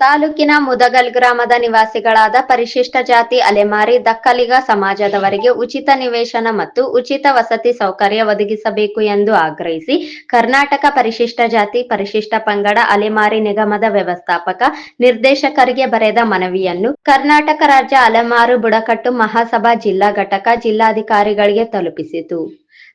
ತಾಲೂಕಿನ ಮುದಗಲ್ ಗ್ರಾಮದ ನಿವಾಸಿಗಳಾದ ಪರಿಶಿಷ್ಟ ಜಾತಿ ಅಲೆಮಾರಿ ದಕ್ಕಲಿಗ ಸಮಾಜದವರಿಗೆ ಉಚಿತ ನಿವೇಶನ ಮತ್ತು ಉಚಿತ ವಸತಿ ಸೌಕರ್ಯ ಒದಗಿಸಬೇಕು ಎಂದು ಆಗ್ರಹಿಸಿ ಕರ್ನಾಟಕ ಪರಿಶಿಷ್ಟ ಜಾತಿ ಪರಿಶಿಷ್ಟ ಪಂಗಡ ಅಲೆಮಾರಿ ನಿಗಮದ ವ್ಯವಸ್ಥಾಪಕ ನಿರ್ದೇಶಕರಿಗೆ ಬರೆದ ಮನವಿಯನ್ನು ಕರ್ನಾಟಕ ರಾಜ್ಯ ಅಲೆಮಾರು ಬುಡಕಟ್ಟು ಮಹಾಸಭಾ ಜಿಲ್ಲಾ ಘಟಕ ಜಿಲ್ಲಾಧಿಕಾರಿಗಳಿಗೆ ತಲುಪಿಸಿತು.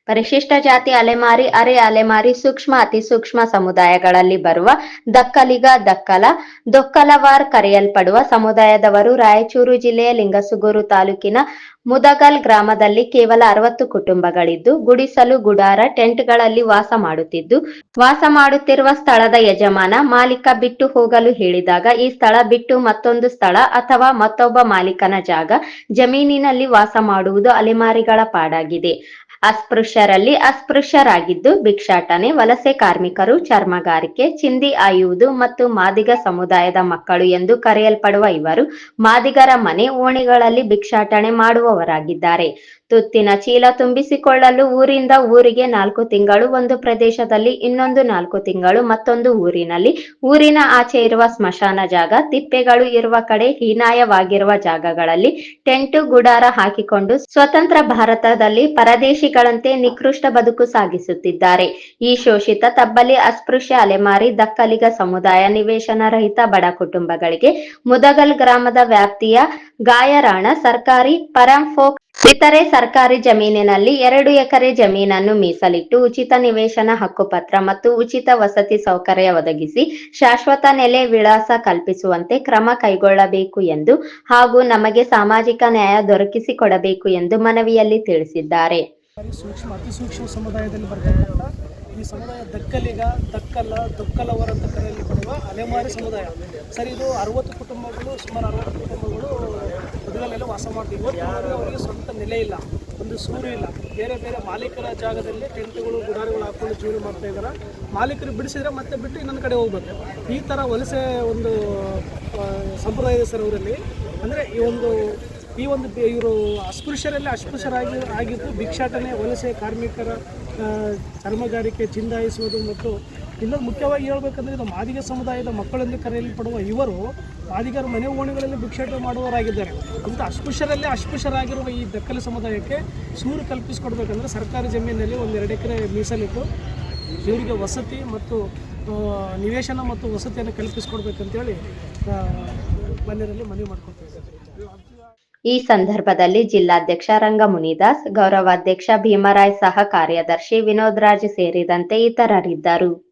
ಪರಿಶಿಷ್ಟ ಜಾತಿ ಅಲೆಮಾರಿ, ಅರೆ ಅಲೆಮಾರಿ, ಸೂಕ್ಷ್ಮ, ಅತಿ ಸೂಕ್ಷ್ಮ ಸಮುದಾಯಗಳಲ್ಲಿ ಬರುವ ದಕ್ಕಲಿಗ, ದಕ್ಕಲ, ದೊಕ್ಕಲವಾರ್ ಕರೆಯಲ್ಪಡುವ ಸಮುದಾಯದವರು ರಾಯಚೂರು ಜಿಲ್ಲೆಯ ಲಿಂಗಸುಗೂರು ತಾಲೂಕಿನ ಮುದಗಲ್ ಗ್ರಾಮದಲ್ಲಿ ಕೇವಲ ಅರವತ್ತು ಕುಟುಂಬಗಳಿದ್ದು, ಗುಡಿಸಲು, ಗುಡಾರ, ಟೆಂಟ್ಗಳಲ್ಲಿ ವಾಸ ಮಾಡುತ್ತಿದ್ದು, ವಾಸ ಮಾಡುತ್ತಿರುವ ಸ್ಥಳದ ಯಜಮಾನ ಮಾಲೀಕ ಬಿಟ್ಟು ಹೋಗಲು ಹೇಳಿದಾಗ ಈ ಸ್ಥಳ ಬಿಟ್ಟು ಮತ್ತೊಂದು ಸ್ಥಳ ಅಥವಾ ಮತ್ತೊಬ್ಬ ಮಾಲೀಕನ ಜಾಗ ಜಮೀನಿನಲ್ಲಿ ವಾಸ ಮಾಡುವುದು ಅಲೆಮಾರಿಗಳ ಪಾಡಾಗಿದೆ. ಅಸ್ಪೃಶ್ಯರಲ್ಲಿ ಅಸ್ಪೃಶ್ಯರಾಗಿದ್ದು ಭಿಕ್ಷಾಟನೆ, ವಲಸೆ ಕಾರ್ಮಿಕರು, ಚರ್ಮಗಾರಿಕೆ, ಚಿಂದಿ ಆಯುವುದು ಮತ್ತು ಮಾದಿಗ ಸಮುದಾಯದ ಮಕ್ಕಳು ಎಂದು ಕರೆಯಲ್ಪಡುವ ಇವರು ಮಾದಿಗರ ಮನೆ ಓಣಿಗಳಲ್ಲಿ ಭಿಕ್ಷಾಟನೆ ಮಾಡುವವರಾಗಿದ್ದಾರೆ. ತುತ್ತಿನ ಚೀಲ ತುಂಬಿಸಿಕೊಳ್ಳಲು ಊರಿಂದ ಊರಿಗೆ ನಾಲ್ಕು ತಿಂಗಳು, ಒಂದು ಪ್ರದೇಶದಲ್ಲಿ ಇನ್ನೊಂದು ನಾಲ್ಕು ತಿಂಗಳು, ಮತ್ತೊಂದು ಊರಿನಲ್ಲಿ ಊರಿನ ಆಚೆ ಇರುವ ಸ್ಮಶಾನ ಜಾಗ, ತಿಪ್ಪೆಗಳು ಇರುವ ಕಡೆ, ಹೀನಾಯವಾಗಿರುವ ಜಾಗಗಳಲ್ಲಿ ಟೆಂಟು, ಗುಡಾರ ಹಾಕಿಕೊಂಡು ಸ್ವತಂತ್ರ ಭಾರತದಲ್ಲಿ ಪರದೇಶಿಗಳಂತೆ ನಿಕೃಷ್ಟ ಬದುಕು ಸಾಗಿಸುತ್ತಿದ್ದಾರೆ. ಈ ಶೋಷಿತ ತಬ್ಬಲಿ ಅಸ್ಪೃಶ್ಯ ಅಲೆಮಾರಿ ದಕ್ಕಲಿಗ ಸಮುದಾಯ ನಿವೇಶನ ರಹಿತ ಬಡ ಕುಟುಂಬಗಳಿಗೆ ಮುದಗಲ್ ಗ್ರಾಮದ ವ್ಯಾಪ್ತಿಯ ಗಾಯರಾಣ ಸರ್ಕಾರಿ ಪರಂಫೋಕ್ ಇತರೆ ಸರ್ಕಾರಿ ಜಮೀನಿನಲ್ಲಿ ಎರಡು ಎಕರೆ ಜಮೀನನ್ನು ಮೀಸಲಿಟ್ಟು ಉಚಿತ ನಿವೇಶನ ಹಕ್ಕುಪತ್ರ ಮತ್ತು ಉಚಿತ ವಸತಿ ಸೌಕರ್ಯ ಒದಗಿಸಿ ಶಾಶ್ವತ ನೆಲೆ ವಿಳಾಸ ಕಲ್ಪಿಸುವಂತೆ ಕ್ರಮ ಕೈಗೊಳ್ಳಬೇಕು ಎಂದು ಹಾಗೂ ನಮಗೆ ಸಾಮಾಜಿಕ ನ್ಯಾಯ ದೊರಕಿಸಿಕೊಡಬೇಕು ಎಂದು ಮನವಿಯಲ್ಲಿ ತಿಳಿಸಿದ್ದಾರೆ. ಸೂಕ್ಷ್ಮ, ಅತಿ ಸೂಕ್ಷ್ಮ ಸಮುದಾಯದಲ್ಲಿ ಬರ್ತಕ್ಕಂಥ ಈ ಸಮುದಾಯ ದಕ್ಕಲಿಗ, ದಕ್ಕಲ್ಲ, ದೊಕ್ಕಲವರ ಅಂತ ಬರುವ ಅಲೆಮಾರಿ ಸಮುದಾಯ. ಸರ್, ಇದು ಅರವತ್ತು ಕುಟುಂಬಗಳು, ಸುಮಾರು ಅರವತ್ತು ಕುಟುಂಬಗಳು ಮೊದಲಲ್ಲೆಲ್ಲ ವಾಸ ಮಾಡ್ತೀವಿ. ಅವರಿಗೆ ಸ್ವಂತ ನೆಲೆ ಇಲ್ಲ, ಒಂದು ಸೂರು ಇಲ್ಲ. ಬೇರೆ ಬೇರೆ ಮಾಲೀಕರ ಜಾಗದಲ್ಲಿ ಟೆಂಟ್ಗಳು, ಗುಡಾರಿಗಳು ಹಾಕೊಂಡು ಜೀವನ ಮಾಡ್ತಾ ಇದ್ದಾರೆ ಮಾಲೀಕರು ಬಿಡಿಸಿದ್ರೆ ಮತ್ತೆ ಬಿಟ್ಟು ಇನ್ನೊಂದು ಕಡೆ ಹೋಗ್ಬೇಕು. ಈ ಥರ ವಲಸೆ ಒಂದು ಸಂಪ್ರದಾಯದ ಸರ್ ಅವರಲ್ಲಿ ಅಂದರೆ ಈ ಒಂದು ಈ ಒಂದು ಇವರು ಅಸ್ಪೃಶ್ಯರಲ್ಲಿ ಅಸ್ಪೃಶ್ಯರಾಗಿ ಆಗಿದ್ದು ಭಿಕ್ಷಾಟನೆ ವಲಸೆ ಕಾರ್ಮಿಕರ ಚರ್ಮಗಾರಿಕೆ ಚಿಂದಾಯಿಸುವುದು ಮತ್ತು ಇನ್ನೊಂದು ಮುಖ್ಯವಾಗಿ ಹೇಳ್ಬೇಕಂದ್ರೆ ಇದು ಮಾದಿಗ ಸಮುದಾಯದ ಮಕ್ಕಳೆಂದು ಕರೆಯಲ್ಪಡುವ ಇವರು ಮಾದಿಗರ ಮನೆ ಓಣಿಗಳಲ್ಲಿ ಭಿಕ್ಷಾಟನೆ ಮಾಡುವವರಾಗಿದ್ದಾರೆ. ಅಂತ ಅಸ್ಪೃಶ್ಯರಲ್ಲೇ ಅಸ್ಪೃಶ್ಯರಾಗಿರುವ ಈ ದಕ್ಕಲ ಸಮುದಾಯಕ್ಕೆ ಸೂರು ಕಲ್ಪಿಸಿಕೊಡ್ಬೇಕಂದ್ರೆ ಸರ್ಕಾರಿ ಜಮೀನಿನಲ್ಲಿ ಒಂದು ಎರಡು ಎಕರೆ ಮೀಸಲಿಟ್ಟು ಇವರಿಗೆ ವಸತಿ ಮತ್ತು ನಿವೇಶನ ಮತ್ತು ವಸತಿಯನ್ನು ಕಲ್ಪಿಸಿಕೊಡ್ಬೇಕಂತೇಳಿ ಮನೆಯಲ್ಲಿ ಮನವಿ ಮಾಡ್ಕೊಳ್ತಾ ಇದ್ದಾರೆ. ಈ ಸಂದರ್ಭದಲ್ಲಿ ಜಿಲ್ಲಾಧ್ಯಕ್ಷ ರಂಗಮುನಿದಾಸ್ ಗೌರವಾಧ್ಯಕ್ಷ ಭೀಮರಾಯ್ ಸಹ ಕಾರ್ಯದರ್ಶಿ ವಿನೋದ್ ರಾಜ್ ಸೇರಿದಂತೆ ಇತರರಿದ್ದರು.